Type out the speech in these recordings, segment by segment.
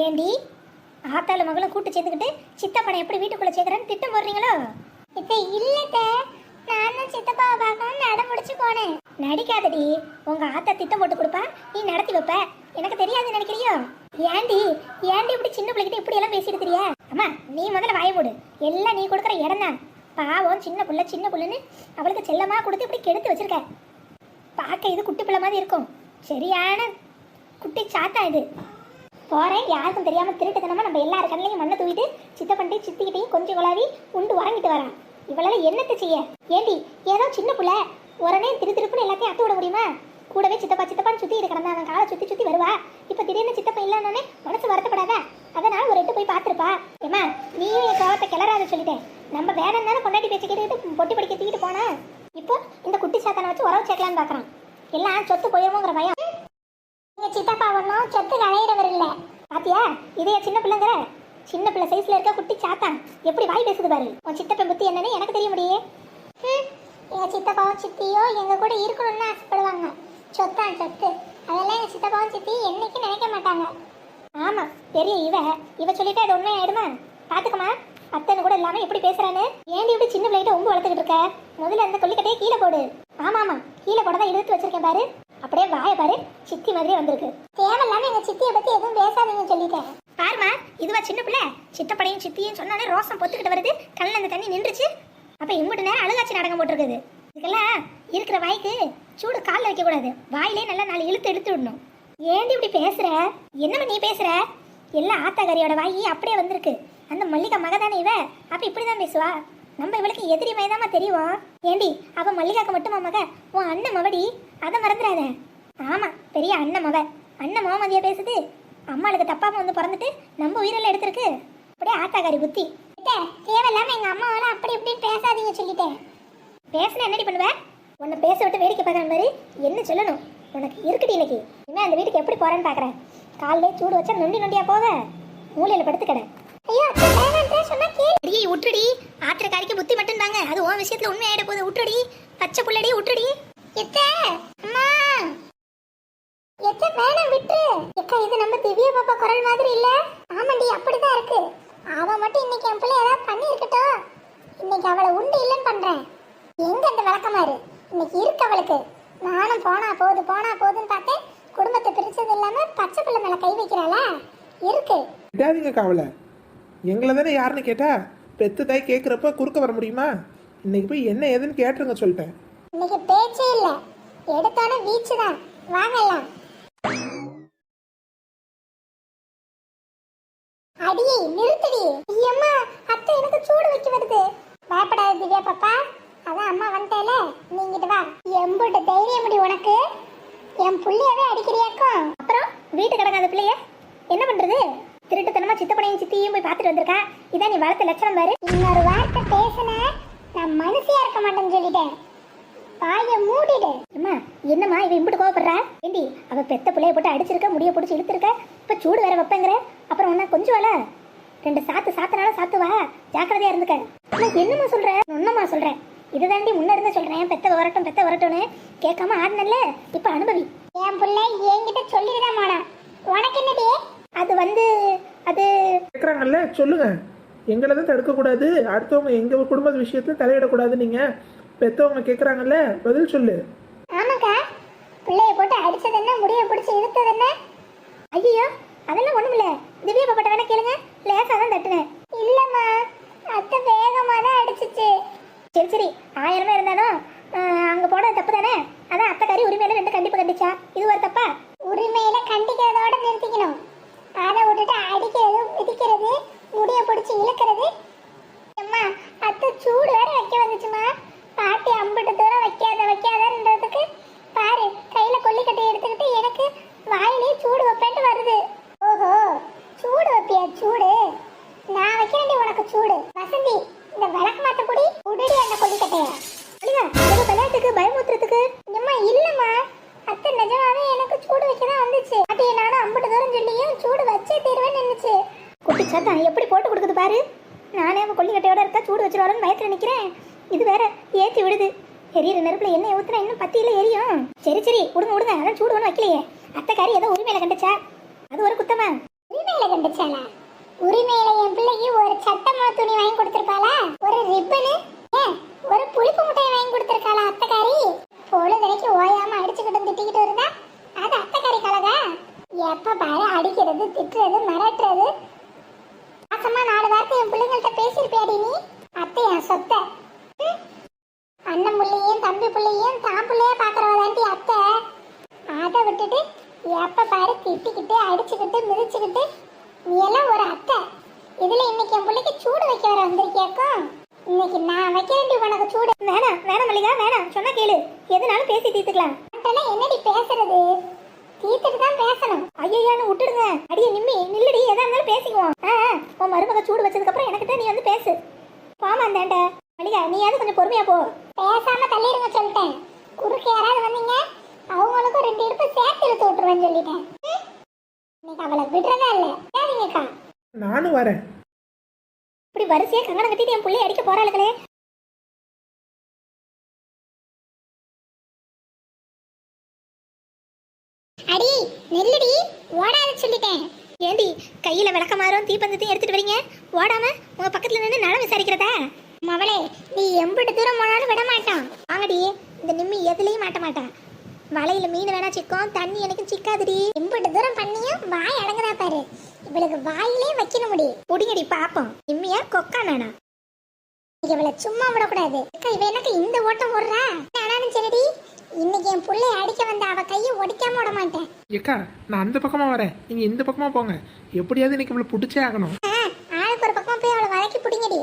ஏண்டி? ஆத்தால மகளும் கூட்டு சேர்த்துக்கிட்டு சித்தப்பனை எப்படி வீட்டுக்குள்ள சேர்க்கறேன்னு திட்டம் போடுறீங்களோ? இப்ப இல்லட்ட நான் தான் சித்தப்பாவை பார்க்கணும்னு நட முடிச்சு போனேன். நடிக்காதடி. உங்க ஆத்தா திட்டம் போட்டு கொடுப்பா நீ நடத்தி வைப்ப. எனக்கு தெரியாது நினைக்கிறியோ? ஏண்டி? ஏண்டி இப்படி சின்ன பிள்ளைகிட்ட இப்படி எல்லாம் பேசிட்டு தெரியா? அம்மா நீ முதல்ல வாய மூடு. எல்லாம் நீ கொடுக்குற இடம் தான் பாவம் சின்ன புள்ள சின்ன புள்ளைன்னு அவளுக்கு செல்லமா கொடுத்து இப்படி கெடுத்து வச்சிருக்க. பார்க்க இது குட்டி பிள்ளை மாதிரி இருக்கும். சரியான குட்டி சாத்தா இது. போகிறேன் யாருக்கும் தெரியாமல் திருட்டுத்தனமாக நம்ம எல்லார் கண்ணிலையும் மண்ணை தூவிட்டு சித்தப்பண்டி சித்திக்கிட்டையும் கொஞ்சம் குழாவி உண்டு வாங்கிட்டு வரான் இவளால என்னத்தை செய்ய? ஏண்டி ஏதோ சின்ன புள்ள. உடனே திரு திருப்புன்னு எல்லாத்தையும் அத்து விட முடியுமா? கூடவே சித்தப்பா சித்தப்பான்னு சுற்றி கிடந்தா அவன் காலை சுற்றி சுற்றி வருவா. இப்போ திடீர்னு சித்தப்பா இல்லைன்னே மனசு வருத்தப்படாத. அதனால் ஒரு எட்டு போய் பார்த்துருப்பா. ஏமா நீயும் என் கோவத்தை கிளறாத சொல்லிட்டேன் நம்ம வேணும் தானே கொண்டாடி பேச்சு கேட்டுக்கிட்டு பொட்டி படிக்க தூக்கிட்டு போனா? இப்போ இந்த குட்டி சாத்தானை வச்சு உறவு சேர்க்கலான்னு பார்க்குறான் எல்லாம் சொத்து போயிருமோங்கிற பயம். சித்தப்பா ஒன்றும் சொத்து கலையிறவர் இல்ல பாத்தியா? இதே சின்ன பிள்ளைங்கிற. சின்ன பிள்ளை சைஸ்ல இருக்க குட்டி சாத்தான். எப்படி வாய் பேசுது பாரு. உன் சித்தப்பன் புத்தி என்னன்னு எனக்கு தெரிய முடியே எங்க சித்தப்பாவும் சித்தியோ எங்க கூட இருக்கணும்னு ஆசைப்படுவாங்க. சொத்தான் சொத்து. அதெல்லாம் எங்க சித்தப்பாவும் சித்தி என்னைக்கும் நினைக்க மாட்டாங்க. ஆமா பெரிய இவ. இவ சொல்லிட்டு அது உண்மையாயிடுமா பாத்துக்கமா அத்தனை கூட இல்லாம எப்படி பேசுறான்னு? ஏன்டி இப்படி சின்ன பிள்ளைகிட்ட உங்க வளர்த்துக்கிட்டு இருக்க? முதல்ல அந்த கொல்லிக்கட்டையே கீழே போடு. ஆமா ஆமா கீழே போட தான் இழுத்து வச்சிருக்கேன் பாரு. அப்படியே வாய பாரு சித்தி மாதிரி வந்திருக்கு. தேவையில்லாம எங்க சித்திய பத்தி எதுவும் பேசாதீங்க சொல்லிட்டேன். பாருமா இதுவா சின்ன பிள்ளை? சித்தப்படையும் சித்தியும் சொன்னாலே ரோசம் பொத்துக்கிட்டு வருது கண்ணில் அந்த தண்ணி நின்றுச்சு. அப்ப இம்புட்டு நேரம் அழுகாச்சி நடக்க போட்டிருக்குது. இதுக்கெல்லாம் இருக்கிற வாய்க்கு சூடு காலில் வைக்க கூடாது. வாயிலே நல்லா நாலு இழுத்து இழுத்து விடணும். ஏண்டி இப்படி பேசுற? என்னம்மா நீ பேசுற? எல்லா ஆத்தாக்காரியோட வாயி அப்படியே வந்திருக்கு. அந்த மல்லிகா மக தானே இவ அப்ப இப்படிதான் பேசுவா? நம்ம இவளுக்கு எதிரி மயதாமா தெரியும்? ஏண்டி அவ மல்லிகாக்கு மட்டுமா மக? உன் அண்ணன் மவடி. அதை மறந்துடாத. ஆமா பெரிய அண்ணன் மவ. அண்ணன் மோமதியா பேசுது. அம்மாளுக்கு தப்பாம வந்து பிறந்துட்டு நம்ம உயிரெல்லாம் எடுத்திருக்கு. அப்படியே ஆத்தாக்காரி புத்தி. தேவையில்லாம எங்க அம்மாவால அப்படி இப்படின்னு பேசாதீங்க சொல்லிட்டேன் பேசினா என்னடி பண்ணுவ? உன்னை பேச விட்டு வேடிக்கை பார்க்குற மாதிரி என்ன சொல்லணும்? உனக்கு இருக்குடி இன்னைக்கு. இனிமே அந்த வீட்டுக்கு எப்படி போறேன்னு பார்க்குறேன் காலையிலே சூடு வச்சா நொண்டி நொண்டியா போக? மூலையில படுத்து கடை ஐயோ சொன்னா கேளு விட்டுடி ஆத்திரக்காரிக்கு புத்தி மட்டும் தாங்க அது உன் விஷயத்துல உண்மை போகுது. விட்டுடி பச்சை புள்ளடி விட்டுடி எத்த அம்மா. எத்த வேணாம் விட்டு. எக்கா இது நம்ம திவ்யா பாப்பா குரல் மாதிரி இல்ல? ஆமாண்டி அப்படிதான் இருக்கு. அவ மட்டும் இன்னைக்கு என் பிள்ளை ஏதாவது பண்ணி இருக்கட்டும் இன்னைக்கு அவளை உண்டு இல்லைன்னு பண்றேன். எங்க அந்த விளக்கமாறு? இன்னைக்கு இருக்கு அவளுக்கு. நானும் போனா போகுது போனா போகுதுன்னு பார்த்தேன். குடும்பத்தை பிரிச்சது இல்லாம பச்சை பிள்ளை மேல கை வைக்கிறாள? இருக்கு. விடாதீங்க கவலை எங்களை தானே யாருன்னு கேட்டா பெத்து தாய் கேட்குறப்ப குறுக்க வர முடியுமா? இன்னைக்கு போய் என்ன ஏதுன்னு கேட்டுருங்க சொல்லிட்டேன். இன்னைக்கு பேச்சே இல்ல. எடுத்தான வீச்சு தான். வாங்கலாம் அடியே நிறுத்தடி. அம்மா அத்தை எனக்கு சூடு வைக்க வருது. பயப்படாத திவ்யா பாப்பா. அதான் அம்மா வந்துட்டேல. நீங்கிட்டு வா. எம்புட்டு தைரியம் முடி உனக்கு. என் புள்ளையவே அடிக்கிறியாக்கும். அப்புறம் வீட்டு கிடக்காத பிள்ளைய என்ன பண்றது? திருட்டுத்தனமா சித்தப்பனையும் சித்தியும் போய் பார்த்துட்டு வந்திருக்கா? இதான் நீ வளர்த்த லட்சணம் பாரு. இன்னொரு வார்த்தை பேசுன நான் மனுஷியா இருக்க மாட்டேன்னு சொல்லிட்டேன். வாய மூடிடு. அம்மா என்னம்மா இவ இம்புட்டு கோவப்படுறா? ஏண்டி அவ பெத்த புள்ளைய போட்டு அடிச்சிருக்க முடிய பிடிச்சி இழுத்துருக்க? இப்ப சூடு வேற வைப்பேங்கிற. அப்புறம் ஒன்னா கொஞ்சம் வல ரெண்டு சாத்து சாத்துனால சாத்து வா ஜாக்கிரதையா இருந்துக்க. அம்மா, என்னம்மா சொல்ற? ஒன்னம்மா சொல்றேன் இதுதாண்டி முன்ன இருந்து சொல்றேன். பெத்த வரட்டும் பெத்த வரட்டும்னு. கேட்காம ஆடினல்ல? இப்ப அனுபவி. என் பிள்ளை என்கிட்ட சொல்லிடுதான் மாடா உனக்கு என்னடி? அது வந்து அது கேட்குறாங்கல்ல சொல்லுங்க. எங்களை தான் தடுக்கக்கூடாது. அடுத்தவங்க எங்கள் குடும்ப விஷயத்துல தலையிடக்கூடாது நீங்கள் பெற்றவங்க கேட்குறாங்கல்ல பதில் சொல்லு. ஆமாக்கா. பிள்ளைய போட்டு அடிச்சது என்ன? முடிய பிடிச்சி இழுத்தது என்ன? ஐயோ அதெல்லாம் ஒண்ணும் இல்ல. திவ்யா பாப்பட்ட வேணா கேளுங்க. லேசா தான் தட்டுனேன். இல்லம்மா அத்தை வேகமா தான் அடிச்சிச்சு. சரி சரி. ஆயிரமே இருந்தாலும் அங்க போனது தப்பு தானே? அதான் அத்தை கறி உரிமையில ரெண்டு கண்டிப்பா கண்டிச்சா. இது ஒரு தப்பா? உரிமையில கண்டிக்கிறதோட நிறுத்திக்கணும். அதை விட்டுட்டு அடிக்கிறது மிதிக்கிறது முடிய பிடிச்சி இழுக்கிறது. அம்மா அத்தை சூடு வேற வைக்க வந்துச்சுமா? பாட்டி அம்பிட்டு தூரம் வைக்காத வைக்காதன்றதுக்கு பாரு கையில கொல்லிக்கட்டை எடுத்துக்கிட்டு எனக்கு வாயிலே சூடு வைப்பேன்ட்டு வருது. ஓஹோ சூடு வைப்பியா? சூடு. நான் வைக்கிறேன்டி உனக்கு சூடு. வசந்தி இந்த விளக்கு சத்தம் எப்படி போட்டு கொடுக்குது பாரு? நானே அவன் கொல்லிக்கட்டையோட இருக்கா சூடு வச்சிருவாருன்னு பயத்தில் நிற்கிறேன் இது வேற ஏற்றி விடுது. எரியிற நெருப்பில் என்ன ஊத்துனா இன்னும் பத்தியில் எரியும். சரி சரி விடுங்க விடுங்க அதான் சூடு ஒன்றும் வைக்கலையே. அத்தை கறி ஏதோ உரிமையில கண்டுச்சா? அது ஒரு குத்தமா? உரிமையில கண்டுச்சாளா? உரிமையில என் பிள்ளைக்கு ஒரு சட்டமா துணி வாங்கி கொடுத்துருப்பாளா? ஒரு ரிப்பனு ஏன், ஒரு புளிப்பு முட்டையை வாங்கி கொடுத்திருக்காளா அத்தைக்காரி பொழுதுனைக்கு ஓயாம அடிச்சுக்கிட்டு திட்டிக்கிட்டு இருந்தா அது அத்தைக்காரி கலகா எப்ப பாரு அடிக்கிறது திட்டுறது மிரட்டுறது மாசமா நாலு வார்த்தை என் பிள்ளைங்கள்ட்ட பேசியிருப்பியாடி நீ அத்தை என் சொத்தை ம். அண்ணன் புள்ளையும் தம்பி பிள்ளையும் தான் பிள்ளைய பாக்குறவதாண்டி அத்தை. அதை விட்டுட்டு எப்ப பாரு திட்டிக்கிட்டு அடிச்சுக்கிட்டு மிதிச்சுக்கிட்டு நீ எல்லாம் ஒரு அத்தை. இதுல இன்னைக்கு என் பிள்ளைக்கு சூடு வைக்க வர வந்திருக்கியாக்கும் இன்னைக்கு நான் வைக்கிறேன்டி உனக்கு சூடு. வேணாம் வேணாம் மல்லிகா வேணாம். சொன்னா கேளு. எதுனாலும் பேசி தீர்த்துக்கலாம். என்னடி பேசுறது? தீர்த்துட்டு தான் பேசணும். ஐயான்னு விட்டுடுங்க. அடியே நிம்மி நில்லுடி. எதா இருந்தாலும் பேசிக்குவோம். ஆ உன் மருமக சூடு வச்சதுக்கப்புறம் எனக்கிட்ட நீ வந்து பேசு. போமா அந்தாண்ட மல்லிகா நீயாவது கொஞ்சம் பொறுமையா போ. பேசாம தள்ளிடுங்க சொல்லிட்டேன். குறுக்கு யாராவது வந்தீங்க? அவங்களுக்கும் ரெண்டு இடுப்பு சேர்த்து இழுத்து விட்டுருவேன்னு சொல்லிட்டேன். இன்னைக்கு அவளை விடுறதா இல்ல. சரிங்கக்கா நானும் வரேன். இப்படி வரிசையா கங்கணம் கட்டிட்டு என் பிள்ளை அடிக்க போறாளுகளே அடி நெல்லுடி ஓடாத சொல்லிட்டேன். ஏண்டி கையில விளக்கமாறும் தீப்பந்தத்தையும் எடுத்துட்டு வரீங்க? ஓடாம உங்க பக்கத்துல நின்று நலம் விசாரிக்கிறதா? மவளே நீ எம்பிட்டு தூரம் போனாலும் விட மாட்டான். வாங்கடி இந்த நிம்மி எதுலயும் மாட்ட மாட்டான் வலையில மீன் வேணா சிக்கும் தண்ணி எனக்கு சிக்காதுடி. எம்பிட்டு தூரம் பண்ணியும் வாய் அடங்குதா பாரு. இவளுக்கு வாயிலே வைக்கணும் முடி. புடிங்கடி பாப்போம். நிம்மியா கொக்கா நானா? இவளை சும்மா விடக்கூடாது. அக்கா, இவ எனக்கு இந்த ஓட்டம் ஓடுறா ஆனாலும் சரிடி இன்னைக்கு என் புள்ளைய அடிக்க வந்த அவ கையை ஒடிக்காம விட மாட்டேன். ஏக்கா நான் அந்த பக்கமா வரேன். நீங்க இந்த பக்கமா போங்க. எப்படியாவது இன்னைக்கு இவளை பிடிச்சே ஆகணும் ஆ, ஆளுக்கு ஒரு பக்கம் போய் அவளை வதக்கி பிடிங்கடி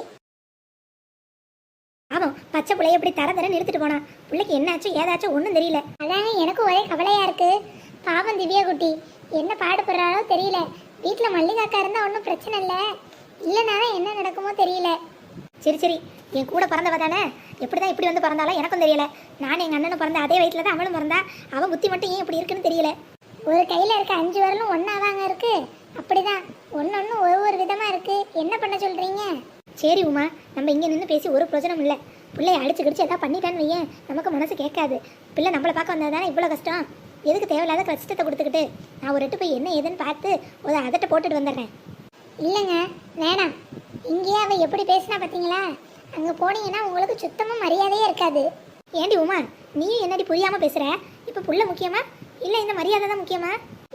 ஆமாம் பச்சை பிள்ளைய இப்படி தர தர நிறுத்திட்டு போனா. பிள்ளைக்கு என்னாச்சும் ஏதாச்சும் ஒன்றும் தெரியல. அதாங்க எனக்கு ஒரே கவலையா இருக்கு. பாவம் திவ்யா குட்டி என்ன பாடுபடுறாரோ தெரியல. வீட்டில் மல்லிகாக்கா இருந்தால் ஒன்றும் பிரச்சனை இல்லை. இல்லைனாலும் என்ன நடக்குமோ தெரியல. சரி சரி. என் கூட பிறந்தவ தானே? எப்படி தான் இப்படி வந்து பிறந்தாலும் எனக்கும் தெரியல. நான் எங்கள் அண்ணனும் பிறந்த அதே வயிற்றுல தான் அவளும் பிறந்தா. அவன் புத்தி மட்டும் ஏன் இப்படி இருக்குன்னு தெரியல. ஒரு கையில் இருக்க அஞ்சு வரலும் ஒன்றாதாங்க இருக்கு. அப்படிதான். ஒன்று ஒன்று ஒவ்வொரு விதமாக இருக்கு. என்ன பண்ண சொல்கிறீங்க சரி உமா. நம்ம இங்கே நின்று பேசி ஒரு பிரயோஜனம் இல்லை. பிள்ளைய அடிச்சு கடிச்சு எதாவது பண்ணிட்டான்னு வையேன். நமக்கு மனசு கேட்காது. பிள்ளை நம்மளை பார்க்க வந்தது தானே இவ்வளோ கஷ்டம்? எதுக்கு தேவையில்லாத கஷ்டத்தை கொடுத்துக்கிட்டு நான் ஒரு ரெட்டு போய் என்ன ஏதுன்னு பார்த்து ஒரு அதட்ட போட்டுட்டு வந்துடுறேன். இல்லைங்க வேணாம். இங்கேயே அவள் எப்படி பேசினா பார்த்தீங்களா? அங்கே போனீங்கன்னா உங்களுக்கு சுத்தமாக மரியாதையே இருக்காது. ஏண்டி உமா நீ என்னடி புரியாமல் பேசுகிற இப்போ புள்ள முக்கியமா? இல்லை இந்த மரியாதை தான் முக்கியமா?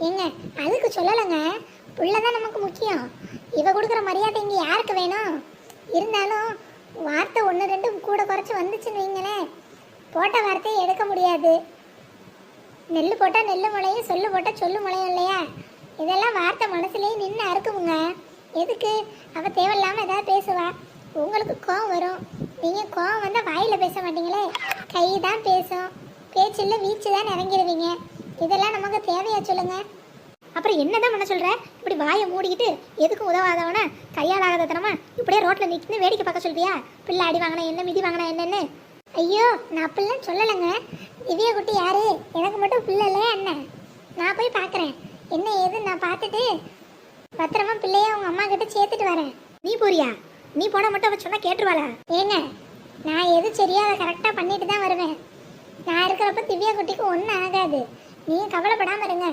ஏங்க அதுக்கு சொல்லலைங்க. புள்ள தான் நமக்கு முக்கியம். இவ கொடுக்குற மரியாதை இங்கே யாருக்கு வேணும்? இருந்தாலும் வார்த்தை ஒன்று ரெண்டு கூட குறைச்சி வந்துச்சுன்னு வைங்களேன். போட்ட வார்த்தையை எடுக்க முடியாது. நெல் போட்டால் நெல் முளையும் சொல்லு போட்டால் சொல்லு முளையும் இல்லையா? இதெல்லாம் வார்த்தை மனசுலேயே நின்று அறுக்குமுங்க. எதுக்கு? அவள் தேவையில்லாமல் ஏதாவது பேசுவா. உங்களுக்கு கோவம் வரும். நீங்கள் கோவம் வந்தால் வாயில் பேச மாட்டீங்களே. கை தான் பேசும். பேச்சில் வீச்சு தான் இறங்கிடுவீங்க. இதெல்லாம் நமக்கு தேவையா சொல்லுங்கள் அப்புறம் என்னதான் பண்ண சொல்கிற இப்படி வாயை மூடிக்கிட்டு எதுக்கும் உதவாதவன? கையால் ஆகாதத்தனமா இப்படியே ரோட்டில் நிற்கின்னு வேடிக்கை பார்க்க சொல்வியா? பிள்ளை அடி வாங்கினா என்ன மிதி வாங்கினா என்னன்னு? ஐயோ நான் அப்படிலாம் சொல்லலைங்க. திவ்யா குட்டி யாரு? எனக்கு மட்டும் பிள்ளை இல்லையா என்ன? நான் போய் பார்க்குறேன் என்ன ஏது? நான் பார்த்துட்டு பத்திரமா பிள்ளைய உங்கள் அம்மா கிட்ட சேர்த்துட்டு வரேன். நீ போறியா? நீ போட மட்டும் சொன்னால் சொன்னா கேட்டுருவாளா? ஏங்க நான் எது சரியா அதை கரெக்டாக பண்ணிட்டு தான் வருவேன். நான் இருக்கிறப்ப திவ்யா குட்டிக்கு ஒன்றும் ஆகாது. நீ கவலைப்படாமல் இருங்க.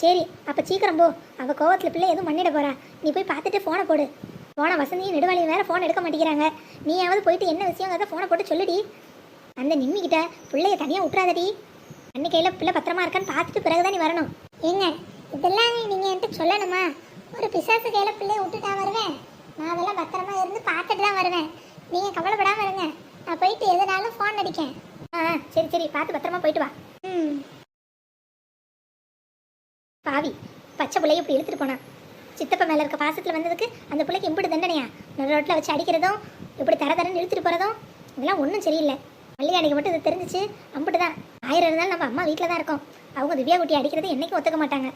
சரி அப்போ சீக்கிரம் போ. அவ கோவத்தில் பிள்ளை எதுவும் பண்ணிட போறா. நீ போய் பார்த்துட்டு ஃபோனை போடு. போன வசந்தியும் நெடுவாளியும் வேற ஃபோன் எடுக்க மாட்டேங்கிறாங்க. நீயாவது போயிட்டு என்ன விஷயங்கிறத ஃபோனை போட்டு சொல்லுடி. அந்த நிம்மிக்கிட்ட பிள்ளைய தனியாக விட்றாதடி அன்னைக்கையில் பிள்ளை பத்திரமா இருக்கான்னு பார்த்துட்டு பிறகுதான் நீ வரணும். ஏங்க இதெல்லாம் நீங்கள் என்கிட்ட சொல்லணுமா? ஒரு பிசாசு கையில் பிள்ளைய விட்டுட்டா வருவேன். நான் அதெல்லாம் பத்திரமா இருந்து பார்த்துட்டு தான் வருவேன். நீங்கள் கவலைப்படாமல் இருங்க. நான் போயிட்டு எதுனாலும் ஃபோன் அடிக்கேன். ஆ சரி சரி பார்த்து பத்திரமா போயிட்டு வா. பச்சை பிள்ளைய இப்படி இழுத்துட்டு போனான். சித்தப்பா மேலே இருக்க பாசத்தில் வந்ததுக்கு அந்த பிள்ளைக்கு இம்புட்டு தண்டனையா? நல்ல ரோட்டில் வச்சு அடிக்கிறதும் இப்படி தர தரன்னு இழுத்துட்டு போகிறதும் இதெல்லாம் ஒன்றும் சரியில்லை. மல்லிகாணிக்கு மட்டும் இது தெரிஞ்சிச்சு அம்புட்டு தான் ஆயிரம் இருந்தாலும் நம்ம அம்மா வீட்டில் தான் இருக்கோம். அவங்க திவ்யா குட்டி அடிக்கிறது என்றைக்கும் ஒத்துக்க மாட்டாங்க.